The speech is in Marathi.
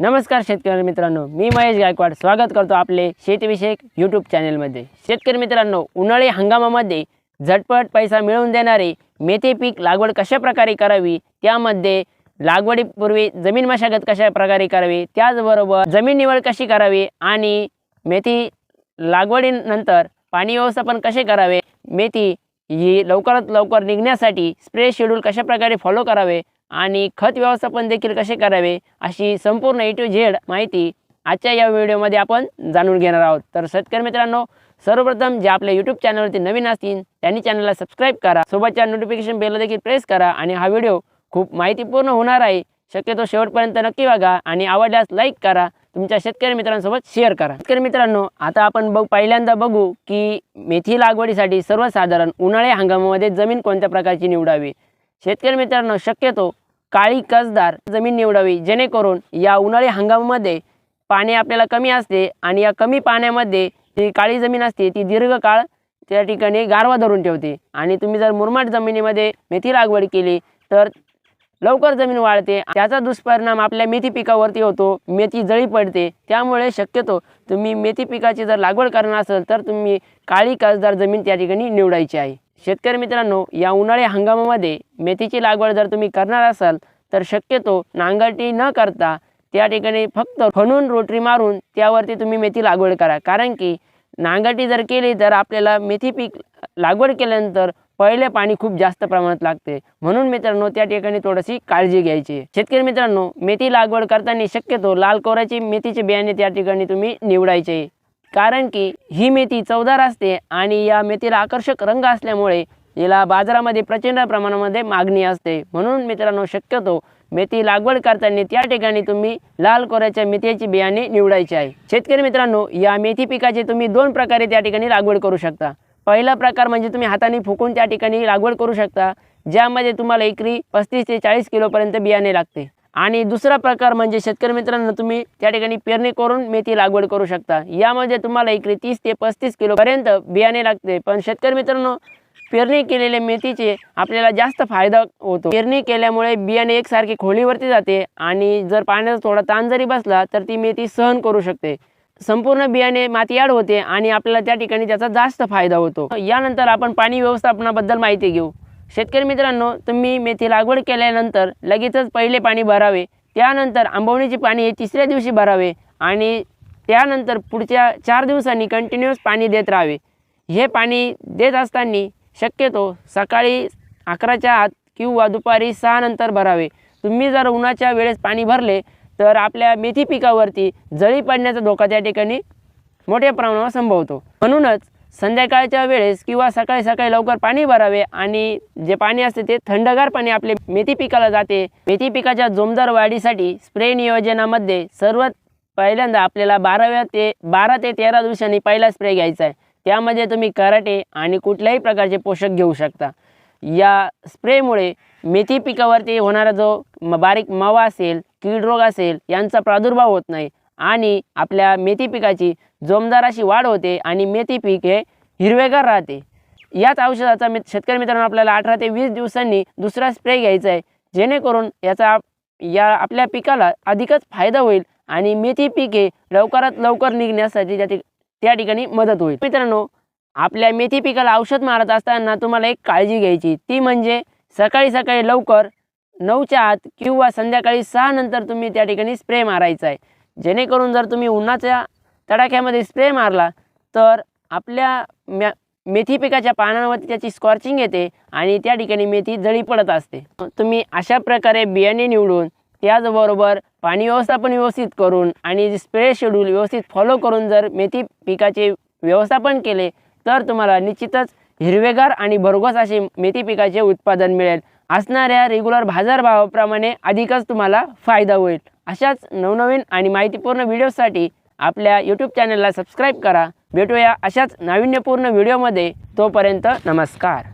नमस्कार शेतकरी मित्रांनो मी महेश गायकवाड. स्वागत करतो आपले शेतीविषयक यूट्यूब चॅनेलमध्ये शेतकरी मित्रांनो उन्हाळी हंगामामध्ये झटपट पैसा मिळवून देणारे मेथी पीक लागवड कशा प्रकारे करावी? त्यामध्ये लागवडीपूर्वी जमीन मशागत कशा प्रकारे करावी? त्याचबरोबर जमीन निवड कशी करावी? आणि मेथी लागवडीनंतर पाणी व्यवस्थापन कसे करावे? मेथी ही लवकरात लवकर निघण्यासाठी स्प्रे शेड्यूल कशा प्रकारे फॉलो करावे? आणि खत व्यवस्थापन देखील कसे करावे अशी संपूर्ण ए टू झेड माहिती आजच्या या व्हिडिओमध्ये आपण जाणून घेणार आहोत. तर शेतकरी मित्रांनो सर्वप्रथम जे आपल्या यूट्यूब चॅनलवरती नवीन असतील त्यांनी चॅनलला सबस्क्राईब करा. सोबतच्या नोटिफिकेशन बेल देखील प्रेस करा आणि हा व्हिडिओ खूप माहितीपूर्ण होणार आहे. शक्यतो शेवटपर्यंत नक्की बघा आणि आवडल्यास लाईक करा. तुमच्या शेतकरी मित्रांसोबत शेअर करा. शेतकरी मित्रांनो आता आपण बघ पहिल्यांदा बघू की मेथी लागवडीसाठी सर्वसाधारण उन्हाळी हंगामामध्ये जमीन कोणत्या प्रकारची निवडावी? शेतकरी मित्रांनो शक्यतो काळी कसदार जमीन निवडावी जेणेकरून या उन्हाळी हंगामामध्ये पाणी आपल्याला कमी असते आणि या कमी पाण्यामध्ये जी काळी जमीन असते ती दीर्घकाळ त्या ठिकाणी गारवा धरून ठेवते. आणि तुम्ही जर मुरमाड जमिनीमध्ये मेथी लागवड केली तर लवकर जमीन वाढते त्याचा दुष्परिणाम आपल्या मेथी पिकावरती होतो मेथी जळी पडते. त्यामुळे शक्यतो तुम्ही मेथी पिकाची जर लागवड करणार असेल तर तुम्ही काळी कसदार जमीन त्या ठिकाणी निवडायची आहे. शेतकरी मित्रांनो या उन्हाळी हंगामामध्ये मेथीची लागवड जर तुम्ही करणार असाल तर शक्यतो नांगरटी न करता त्या ठिकाणी फक्त फणून रोटरी मारून त्यावरती तुम्ही मेथी लागवड करा. कारण की नांगरटी जर केली तर आपल्याला मेथी पीक लागवड केल्यानंतर पहिले पाणी खूप जास्त प्रमाणात लागते. म्हणून मित्रांनो त्या ठिकाणी थोडीशी काळजी घ्यायची. शेतकरी मित्रांनो मेथी लागवड करताना शक्यतो लाल कोऱ्याची मेथीचे बियाणे त्या ठिकाणी तुम्ही निवडायचे. कारण की ही मेथी चवदार असते आणि या मेथीला आकर्षक रंग असल्यामुळे याला बाजारामध्ये प्रचंड प्रमाणामध्ये मागणी असते. म्हणून मित्रांनो शक्यतो मेथी लागवड करताना त्या ठिकाणी तुम्ही लाल कोऱ्याच्या मेथीची बियाणे निवडायचे आहे. शेतकरी मित्रांनो या मेथी पिकाची तुम्ही दोन प्रकारे त्या ठिकाणी लागवड करू शकता. पहिला प्रकार म्हणजे तुम्ही हाताने फुकून त्या ठिकाणी लागवड करू शकता ज्यामध्ये तुम्हाला एकरी पस्तीस ते चाळीस किलोपर्यंत बियाणे लागते. आणि दुसरा प्रकार म्हणजे शेतकरी मित्रांनो तुम्ही त्या ठिकाणी पेरणी करून मेथी लागवड करू शकता. यामध्ये तुम्हाला इकडे तीस ते पस्तीस किलोपर्यंत बियाणे लागते. पण शेतकरी मित्रांनो पेरणी केलेल्या मेथीचे आपल्याला जास्त फायदा होतो. पेरणी केल्यामुळे बियाणे एकसारखी खोलीवरती जाते आणि जर पाण्याचा थोडा ताण जरी बसला तर ती मेथी सहन करू शकते. संपूर्ण बियाणे माती होते आणि आपल्याला त्या ठिकाणी त्याचा जास्त फायदा होतो. यानंतर आपण पाणी व्यवस्थापनाबद्दल माहिती घेऊ. शेतकरी मित्रांनो तुम्ही मेथी लागवड केल्यानंतर लगेचच पहिले पाणी भरावे त्यानंतर आंबवणीचे पाणी हे तिसऱ्या दिवशी भरावे आणि त्यानंतर पुढच्या चार दिवसांनी कंटिन्युअस पाणी देत राहावे. हे पाणी देत असताना शक्यतो सकाळी अकराच्या आत किंवा दुपारी सहानंतर भरावे. तुम्ही जर उन्हाच्या वेळेस पाणी भरले तर आपल्या मेथी पिकावरती जळी पडण्याचा धोका त्या ठिकाणी मोठ्या प्रमाणावर संभवतो. म्हणूनच संध्याकाळच्या वेळेस किंवा सकाळी सकाळी लवकर पाणी भरावे आणि जे पाणी असते ते थंडगार पाणी आपले मेथी पिकाला जाते. मेथी पिकाच्या जोमदार वाढीसाठी स्प्रे नियोजनामध्ये सर्वात पहिल्यांदा आपल्याला बाराव्या ते बारा ते तेरा दिवसांनी पहिला स्प्रे घ्यायचा आहे. त्यामध्ये तुम्ही कराटे आणि कुठल्याही प्रकारचे पोषक घेऊ शकता. या स्प्रेमुळे मेथी पिकावरती होणारा जो बारीक मावा असेल कीड रोग असेल यांचा प्रादुर्भाव होत नाही. आणि आपल्या मेथी पिकाची जोमदार अशी वाढ होते आणि मेथी पीक हे हिरवेगार राहते. याच औषधाचा मित शेतकरी मित्रांनो आपल्याला अठरा ते वीस दिवसांनी दुसरा स्प्रे घ्यायचा आहे जेणेकरून याचा या आपल्या पिकाला अधिकच फायदा होईल आणि मेथी पीक हे लवकरात लवकर निघण्यासाठी त्या त्या ठिकाणी मदत होईल. मित्रांनो आपल्या मेथी पिकाला औषध मारत असताना तुम्हाला एक काळजी घ्यायची. ती म्हणजे सकाळी सकाळी लवकर नऊच्या आत किंवा संध्याकाळी सहा नंतर तुम्ही त्या ठिकाणी स्प्रे मारायचा आहे जेणेकरून जर तुम्ही उन्हाच्या तडाख्यामध्ये स्प्रे मारला तर आपल्या म्या मेथी पिकाच्या पानांवरती त्याची स्कॉर्चिंग येते आणि त्या ठिकाणी मेथी जळी पडत असते. तुम्ही अशा प्रकारे बियाणे निवडून त्याचबरोबर पाणी व्यवस्थापन व्यवस्थित करून आणि स्प्रे शेड्यूल व्यवस्थित फॉलो करून जर मेथी पिकाचे व्यवस्थापन केले तर तुम्हाला निश्चितच हिरवेगार आणि भरघोस असे मेथी पिकाचे उत्पादन मिळेल. असणाऱ्या रेग्युलर बाजारभावाप्रमाणे अधिकच तुम्हाला फायदा होईल. अशाच नवनवीन आणि माहितीपूर्ण व्हिडिओसाठी आपल्या यूट्यूब चॅनलला सबस्क्राईब करा. भेटूया अशाच नाविन्यपूर्ण व्हिडिओमध्ये. तोपर्यंत नमस्कार.